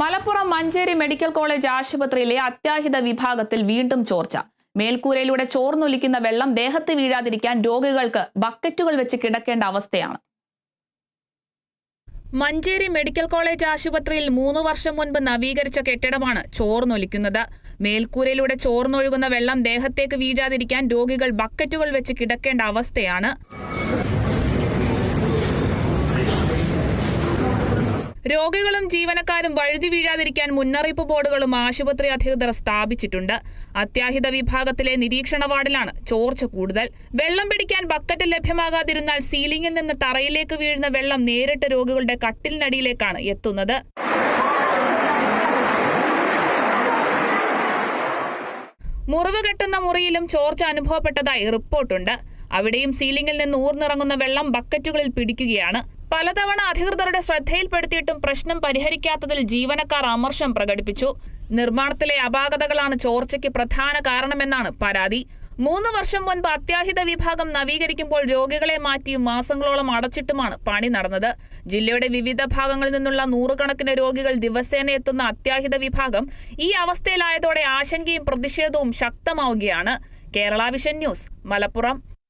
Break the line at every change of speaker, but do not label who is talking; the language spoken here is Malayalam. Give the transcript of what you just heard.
മലപ്പുറം മഞ്ചേരി മെഡിക്കൽ കോളേജ് ആശുപത്രിയിലെ അത്യാഹിത വിഭാഗത്തിൽ വീണ്ടും ചോർച്ച. മേൽക്കൂരയിലൂടെ ചോർന്നൊലിക്കുന്ന വെള്ളം ദേഹത്ത് വീഴാതിരിക്കാൻ രോഗികൾക്ക് ബക്കറ്റുകൾ വെച്ച് കിടക്കേണ്ട അവസ്ഥയാണ്. മഞ്ചേരി മെഡിക്കൽ കോളേജ് ആശുപത്രിയിൽ മൂന്ന് വർഷം മുൻപ് നവീകരിച്ച കെട്ടിടമാണ് ചോർന്നൊലിക്കുന്നത്. മേൽക്കൂരയിലൂടെ ചോർന്നൊഴുകുന്ന വെള്ളം ദേഹത്തേക്ക് വീഴാതിരിക്കാൻ രോഗികൾ ബക്കറ്റുകൾ വെച്ച് കിടക്കേണ്ട അവസ്ഥയാണ്. രോഗികളും ജീവനക്കാരും വഴുതി വീഴാതിരിക്കാൻ മുന്നറിയിപ്പ് ബോർഡുകളും ആശുപത്രി അധികൃതർ സ്ഥാപിച്ചിട്ടുണ്ട്. അത്യാഹിത വിഭാഗത്തിലെ നിരീക്ഷണ വാർഡിലാണ് ചോർച്ച കൂടുതൽ. വെള്ളം പിടിക്കാൻ ബക്കറ്റ് ലഭ്യമാകാതിരുന്നാൽ സീലിംഗിൽ നിന്ന് തറയിലേക്ക് വീഴുന്ന വെള്ളം നേരിട്ട് രോഗികളുടെ കട്ടിലിനടിയിലേക്കാണ് എത്തുന്നത്. മുറിവ് കെട്ടുന്ന മുറിയിലും ചോർച്ച അനുഭവപ്പെട്ടതായി റിപ്പോർട്ടുണ്ട്. അവിടെയും സീലിംഗിൽ നിന്ന് ഊർന്നിറങ്ങുന്ന വെള്ളം ബക്കറ്റുകളിൽ പിടിക്കുകയാണ്. പലതവണ അധികൃതരുടെ ശ്രദ്ധയിൽപ്പെടുത്തിയിട്ടും പ്രശ്നം പരിഹരിക്കാത്തതിൽ ജീവനക്കാർ അമർഷം പ്രകടിപ്പിച്ചു. നിർമ്മാണത്തിലെ അപാകതകളാണ് ചോർച്ചയ്ക്ക് പ്രധാന കാരണമെന്നാണ് പരാതി. മൂന്ന് വർഷം മുൻപ് അത്യാഹിത വിഭാഗം നവീകരിക്കുമ്പോൾ രോഗികളെ മാറ്റിയും മാസങ്ങളോളം അടച്ചിട്ടുമാണ് പണി നടന്നത്. ജില്ലയുടെ വിവിധ ഭാഗങ്ങളിൽ നിന്നുള്ള നൂറുകണക്കിന് രോഗികൾ ദിവസേന എത്തുന്ന അത്യാഹിത വിഭാഗം ഈ അവസ്ഥയിലായതോടെ ആശങ്കയും പ്രതിഷേധവും ശക്തമാവുകയാണ്. Kerala vision news Malappuram.